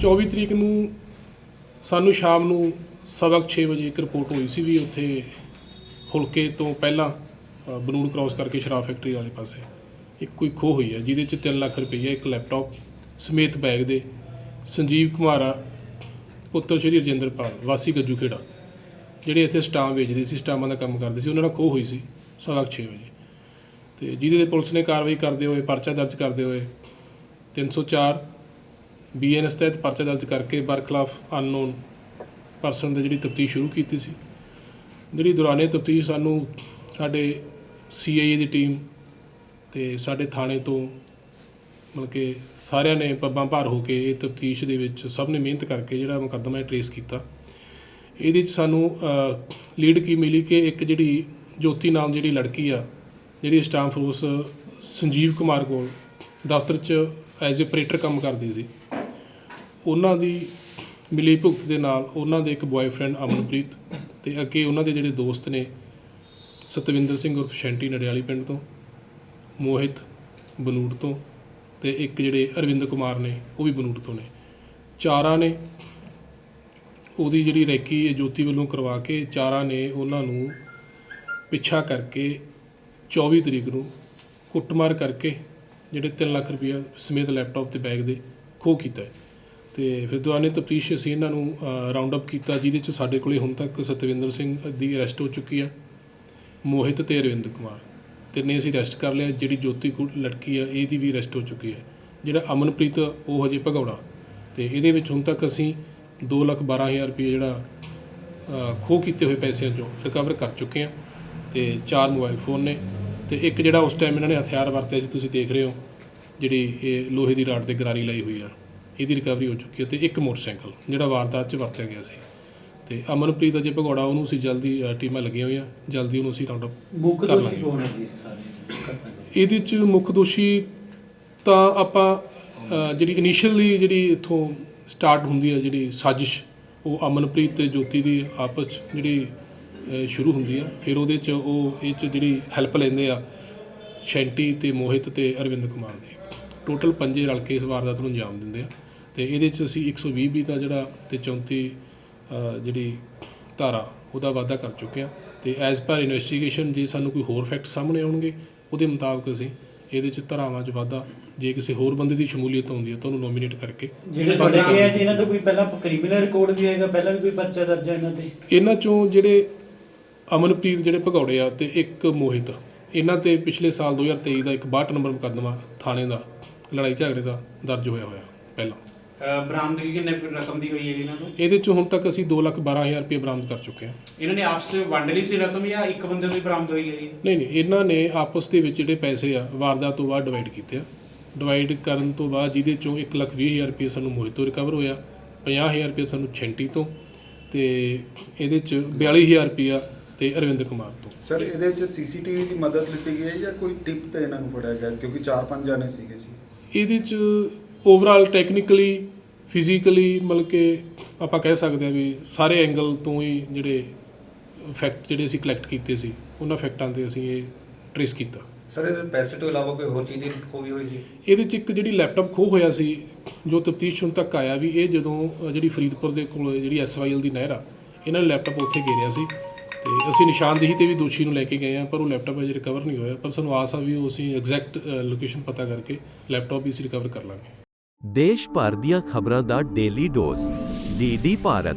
24 ਤਰੀਕ ਨੂੰ ਸਾਨੂੰ ਸ਼ਾਮ ਨੂੰ ਸਵਾ ਕੁ ਛੇ ਵਜੇ ਇੱਕ ਰਿਪੋਰਟ ਹੋਈ ਸੀ ਵੀ ਉੱਥੇ ਹੁਲਕੇ ਤੋਂ ਪਹਿਲਾਂ ਬਨੂੜ ਕ੍ਰਾਸ ਕਰਕੇ ਸ਼ਰਾਬ ਫੈਕਟਰੀ ਵਾਲੇ ਪਾਸੇ ਇੱਕ ਕੋਈ ਖੋਹ ਹੋਈ ਹੈ, ਜਿਹਦੇ ਚ 3 ਲੱਖ ਰੁਪਈਆ ਇੱਕ ਲੈਪਟਾਪ ਸਮੇਤ ਬੈਗ ਦੇ ਸੰਜੀਵ ਕੁਮਾਰਾ, ਪੁੱਤਰ ਸ਼੍ਰੀ ਰਜਿੰਦਰਪਾਲ ਵਾਸੀ ਗੱਜੂ ਖੇੜਾ, ਜਿਹੜੇ ਇੱਥੇ ਸਟਾਮ ਵੇਚਦੇ ਸੀ, ਸਟਾਮਾਂ ਦਾ ਕੰਮ ਕਰਦੇ ਸੀ, ਉਹਨਾਂ ਨਾਲ ਖੋਹ ਹੋਈ ਸੀ ਸਵਾ ਕੁ ਛੇ ਵਜੇ। ਤੇ ਜਿਹਦੇ ਤੇ ਪੁਲਿਸ ਨੇ ਕਾਰਵਾਈ ਕਰਦੇ ਹੋਏ, ਪਰਚਾ ਦਰਜ ਕਰਦੇ ਹੋਏ 304 ਬੀਐਨਐਸ ਤਹਿਤ ਪਰਚਾ ਦਰਜ ਕਰਕੇ ਬਰਖਲਾਫ ਅਨਨੋਨ ਪਰਸਨ ਦੀ ਜਿਹੜੀ ਤਫਤੀਸ਼ ਸ਼ੁਰੂ ਕੀਤੀ ਸੀ। ਜਿਹੜੀ ਦੌਰਾਨੇ ਤਫਤੀਸ਼ ਸਾਨੂੰ ਸਾਡੇ ਸੀਆਈਏ ਦੀ ਟੀਮ ਤੇ ਸਾਡੇ ਥਾਣੇ ਤੋਂ ਮਤਲਬ ਕਿ ਸਾਰਿਆਂ ਨੇ ਪੱਬਾਂ ਭਾਰ ਹੋ ਕੇ ਇਹ ਤਫਤੀਸ਼ ਦੇ ਵਿੱਚ ਸਭ ਨੇ ਮਿਹਨਤ ਕਰਕੇ ਜਿਹੜਾ ਮੁਕੱਦਮਾ ਹੈ ਟਰੇਸ ਕੀਤਾ। ਇਹਦੇ 'ਚ ਸਾਨੂੰ ਲੀਡ ਕੀ ਮਿਲੀ ਕਿ ਇੱਕ ਜਿਹੜੀ ਜੋਤੀ ਨਾਮ ਜਿਹੜੀ ਲੜਕੀ ਆ, ਜਿਹੜੀ ਸਟਾਫ ਫੋਰਸ ਸੰਜੀਵ ਕੁਮਾਰ ਕੋਲ ਦਫ਼ਤਰ 'ਚ ਐਜ਼ ਅ ਆਪਰੇਟਰ ਕੰਮ ਕਰਦੀ ਸੀ। ਉਹਨਾਂ ਦੀ ਮਿਲੀ ਭੁਗਤ ਦੇ ਨਾਲ ਉਹਨਾਂ ਦੇ ਇੱਕ ਬॉयਫ੍ਰੈਂਡ ਅਮਨਪ੍ਰੀਤ ਤੇ ਅੱਗੇ ਉਹਨਾਂ ਦੇ ਜਿਹੜੇ ਦੋਸਤ ਨੇ ਸਤਵਿੰਦਰ ਸਿੰਘ ਉਰਫ ਸ਼ੈਂਟੀ ਨੜਿਆਲੀ ਪਿੰਡ ਤੋਂ, ਮੋਹਿਤ ਬਨੂੜ ਤੋਂ ਤੇ ਇੱਕ ਜਿਹੜੇ ਅਰਵਿੰਦ ਕੁਮਾਰ ਨੇ ਉਹ ਵੀ ਬਨੂੜ ਤੋਂ ਨੇ। ਚਾਰਾਂ ਨੇ ਉਹਦੀ ਜਿਹੜੀ ਰੈਕੀ ਜੋਤੀ ਵੱਲੋਂ ਕਰਵਾ ਕੇ ਚਾਰਾਂ ਨੇ ਉਹਨਾਂ ਨੂੰ ਪਿੱਛਾ ਕਰਕੇ 24 ਤਰੀਕ ਨੂੰ ਕੁੱਟਮਾਰ ਕਰਕੇ ਜਿਹੜੇ 3 ਲੱਖ ਰੁਪਇਆ ਸਮੇਤ ਲੈਪਟਾਪ ਤੇ ਬੈਗ ਦੇ ਖੋਹ ਕੀਤਾ ਹੈ। ਅਤੇ ਫਿਰ ਦੌਰਾਨੇ ਤਫਤੀਸ਼ ਅਸੀਂ ਇਹਨਾਂ ਨੂੰ ਰਾਉਂਡ ਅਪ ਕੀਤਾ ਜਿਹਦੇ ਚ ਸਾਡੇ ਕੋਲੇ ਹੁਣ ਤੱਕ ਸਤਵਿੰਦਰ ਸਿੰਘ ਦੀ ਅਰੈਸਟ ਹੋ ਚੁੱਕੀ ਆ ਮੋਹਿਤ ਅਤੇ ਅਰਵਿੰਦ ਕੁਮਾਰ। ਤਿੰਨੇ ਅਸੀਂ ਅਰੈਸਟ ਕਰ ਲਿਆ ਜਿਹੜੀ ਜੋਤੀ ਕੁ- ਲੜਕੀ ਆ ਇਹਦੀ ਵੀ ਅਰੈਸਟ ਹੋ ਚੁੱਕੀ ਹੈ। ਜਿਹੜਾ ਅਮਨਪ੍ਰੀਤ ਉਹ ਹਜੇ ਭਗੌੜਾ। ਤੇ ਇਹਦੇ ਵਿੱਚ ਹੁਣ ਤੱਕ ਅਸੀਂ 212000 ਰੁਪਏ ਜਿਹੜਾ ਅ, ਖੋਹ ਕੀਤੇ ਹੋਏ ਪੈਸਿਆਂ ਚੋਂ ਰਿਕਵਰ ਕਰ ਚੁੱਕੇ ਹਾਂ ਤੇ ਚਾਰ ਮੋਬਾਈਲ ਫੋਨ ਨੇ। ਤੇ ਇੱਕ ਜਿਹੜਾ ਉਸ ਟਾਈਮ ਇਹਨਾਂ ਨੇ ਹਥਿਆਰ ਵਰਤਿਆ ਸੀ ਤੁਸੀਂ ਦੇਖ ਰਹੇ ਹੋ ਜਿਹੜੀ ਇਹ ਲੋਹੇ ਦੀ ਰਾਡ ਤੇ ਗਰਾਰੀ ਲਾਈ ਹੋਈ ਆ। ਇਹਦੀ ਰਿਕਵਰੀ ਹੋ ਚੁੱਕੀ ਹੈ ਤੇ ਇੱਕ ਮੋਟਰਸਾਈਕਲ ਜਿਹੜਾ ਵਾਰਦਾਤ 'ਚ ਵਰਤਿਆ ਗਿਆ ਸੀ। ਤੇ ਅਮਨਪ੍ਰੀਤ ਅਜੇ ਭਗੌੜਾ ਉਹਨੂੰ ਅਸੀਂ ਜਲਦੀ ਅ, ਟੀਮਾਂ ਲੱਗੀਆਂ ਹੋਈਆਂ ਜਲਦੀ ਉਹਨੂੰ ਅਸੀਂ ਰਾਉਂਡ ਅਪ ਮੁੱਖ ਕਰ ਦੋਸ਼ੀ ਲਾਂਗੇ। ਕੌਣ ਹੈ ਜੀ ਇਸ ਸਾਰੇ ਘਟਨਾ ਦੇ ਇਹਦੇ ਚ ਮੁੱਖ ਦੋਸ਼ੀ ਤਾਂ ਆਪਾਂ ਅ, ਜਿਹੜੀ ਇਨੀਸ਼ੀਅਲੀ ਜਿਹੜੀ ਇਥੋਂ ਸਟਾਰਟ ਹੁੰਦੀ ਹੈ ਜਿਹੜੀ ਸਾਜ਼ਿਸ਼ ਉਹ ਅਮਨਪ੍ਰੀਤ ਤੇ ਜੋਤੀ ਦੀ ਆਪਸ 'ਚ ਜਿਹੜੀ ਅ, ਸ਼ੁਰੂ ਹੁੰਦੀ ਆ। ਫਿਰ ਉਹਦੇ ਚ ਉਹ ਇਹ ਚ ਜਿਹੜੀ ਹੈਲਪ ਲੈਂਦੇ ਆ ਸ਼ੈਂਟੀ ਤੇ ਮੋਹਿਤ ਤੇ ਅਰਵਿੰਦ ਕੁਮਾਰ ਦੀ। ਟੋਟਲ ਪੰਜੇ ਰਲ ਕੇ ਇਸ ਵਾਰਦਾਤ ਨੂੰ ਅੰਜਾਮ ਦਿੰਦੇ ਆ। ਤੇ ਇਹਦੇ ਚ ਅਸੀਂ 120 ਵੀ ਦਾ ਜਿਹੜਾ ਤੇ 34 ਅ, ਜਿਹੜੀ ਧਾਰਾ ਉਹਦਾ ਵਾਅਦਾ ਕਰ ਚੁੱਕੇ ਆ ਤੇ ਐਜ਼ ਪਰ ਇਨਵੈਸਟੀਗੇਸ਼ਨ ਜੇ ਸਾਨੂੰ ਕੋਈ ਹੋਰ ਫੈਕਟ ਸਾਹਮਣੇ ਆਉਣਗੇ ਉਹਦੇ ਮੁਤਾਬਕ ਅਸੀਂ ਇਹਦੇ ਚ ਧਾਰਾਵਾਂ 'ਚ ਵਾਧਾ ਜੇ ਕਿਸੇ ਹੋਰ ਬੰਦੇ ਦੀ ਸ਼ਮੂਲੀਅਤ ਹੁੰਦੀ ਹੈ ਤਾਂ ਉਹਨੂੰ ਨੋਮੀਨੇਟ ਕਰਕੇ ਜਿਹੜੇ ਆ ਕਰਾਂਗੇ। ਜੀ ਇਹਨਾਂ ਦਾ ਕੋਈ ਪਹਿਲਾਂ ਕ੍ਰਿਮੀਨਲ ਰਿਕਾਰਡ ਵੀ ਹੈਗਾ ਪਹਿਲਾਂ ਵੀ ਕੋਈ ਪਰਚਾ ਦਰਜ ਹੈ ਇਹਨਾਂ ਤੇ? ਇਹਨਾਂ ਚੋਂ ਜਿਹੜੇ ਅਮਨਪ੍ਰੀਤ ਜਿਹੜੇ ਭਗੌੜੇ ਆ ਤੇ ਇੱਕ ਮੋਹਿਤ ਇਹਨਾਂ ਤੇ ਪਿਛਲੇ ਸਾਲ 2023 ਦਾ ਇੱਕ 62 ਨੰਬਰ ਮੁਕੱਦਮਾ ਥਾਣੇ ਦਾ ਲੜਾਈ ਝਗੜੇ ਦਾ ਦਰਜ ਹੋਇਆ ਹੋਇਆ ਪਹਿਲਾਂ। ਬਰਾਮਦਗੀ ਕਿੰਨੇ ਰਕਮ ਦੀ ਹੋਈ ਹੈ ਜੀ ਇਹਨਾਂ ਤੋਂ? ਇਹਦੇ ਚੋਂ ਹੁਣ ਤੱਕ ਅਸੀਂ 212000 ਰੁਪਏ ਬਰਾਮਦ ਕਰ ਚੁੱਕੇ ਹਾਂ। ਇਹਨਾਂ ਨੇ ਆਪਸ ਵਿੱਚ ਵੰਡ ਲਈ ਸੀ ਰਕਮ ਜਾਂ ਇੱਕ ਬੰਦੇ ਤੋਂ ਹੀ ਬਰਾਮਦ ਹੋਈ ਹੈ ਜੀ? ਨਹੀਂ ਨਹੀਂ ਇਹਨਾਂ ਨੇ ਆਪਸ ਦੇ ਵਿੱਚ ਜਿਹੜੇ ਪੈਸੇ ਆ ਵਾਰਦਾਤ ਤੋਂ ਬਾਅਦ ਡਿਵਾਈਡ ਕੀਤੇ ਆ। ਡਿਵਾਈਡ ਕਰਨ ਤੋਂ ਬਾਅਦ ਜਿਹਦੇ ਚੋਂ 120000 ਰੁਪਏ ਸਾਨੂੰ ਮੋਹਿਤ ਤੋਂ ਰਿਕਵਰ ਹੋਇਆ 50000 ਰੁਪਏ ਸਾਨੂੰ ਛੈਂਟੀ ਤੋਂ ਤੇ ਇਹਦੇ ਚ 42000 ਰੁਪਇਆ ਤੇ ਅਰਵਿੰਦ ਕੁਮਾਰ ਤੋਂ। ਸਰ ਇਹਦੇ ਵਿੱਚ ਸੀਸੀਟੀਵੀ ਦੀ ਮਦਦ ਲਿੱਤੀ ਗਈ ਹੈ ਜਾਂ ਕੋਈ ਟਿਪ ਤੇ ਇਹਨਾਂ ਨੂੰ ਫੜਿਆ ਗਿਆ? ਕਿਉਂਕਿ 4-5 ਜਾਣੇ ਸੀਗੇ ਜੀ। ਇਹਦੇ ਚ ਓਵਰਆਲ ਟੈਕਨੀਕਲੀ ਫਿਜ਼ੀਕਲੀ ਮਤਲਬ ਕਿ ਆਪਾਂ ਕਹਿ ਸਕਦੇ ਹਾਂ ਵੀ ਸਾਰੇ ਐਂਗਲ ਤੋਂ ਹੀ ਜਿਹੜੇ ਫੈਕਟ ਜਿਹੜੇ ਅਸੀਂ ਕਲੈਕਟ ਕੀਤੇ ਸੀ ਉਹਨਾਂ ਫੈਕਟਾਂ ਤੇ ਅਸੀਂ ਇਹ ਟ੍ਰੇਸ ਕੀਤਾ। ਸਰ ਇਹਦੇ ਪੈਸੇ ਤੋਂ ਇਲਾਵਾ ਕੋਈ ਹੋਰ ਚੀਜ਼ ਦੀ ਖੋਈ ਹੋਈ ਸੀ? ਇਹਦੇ ਚ ਇੱਕ ਜਿਹੜੀ ਲੈਪਟਾਪ ਖੋਹ ਹੋਇਆ ਸੀ ਜੋ ਤਫਤੀਸ਼ ਹੁਣ ਤੱਕ ਆਇਆ ਵੀ ਇਹ ਜਦੋਂ ਜਿਹੜੀ ਫਰੀਦਪੁਰ ਦੇ ਕੋਲ ਜਿਹੜੀ ਐਸਵਾਈਐਲ ਦੀ ਨਹਿਰ ਆ ਇਹਨਾਂ ਨੇ ਲੈਪਟਾਪ ਉੱਥੇ ਗੇਰਿਆ ਸੀ ਤੇ ਅਸੀਂ ਨਿਸ਼ਾਨਦੇਹੀ ਤੇ ਵੀ ਦੋਸ਼ੀ ਨੂੰ ਲੈ ਕੇ ਗਏ ਆ ਪਰ ਉਹ ਲੈਪਟਾਪ ਅਜੇ ਰਿਕਵਰ ਨਹੀਂ ਹੋਇਆ ਪਰ ਸਾਨੂੰ ਆਸ ਆ ਵੀ ਉਹ ਅਸੀਂ ਐਗਜ਼ੈਕਟ ਲੋਕੇਸ਼ਨ ਪਤਾ ਕਰਕੇ ਲੈਪਟਾਪ ਵੀ ਅਸੀਂ ਰਿਕਵਰ ਕਰ ਲਾਂਗੇ। ਦੇਸ਼ ਭਰ ਦੀਆਂ ਖਬਰਾਂ ਦਾ ਡੇਲੀ ਡੋਜ਼ ਡੀਡੀ ਭਾਰਤ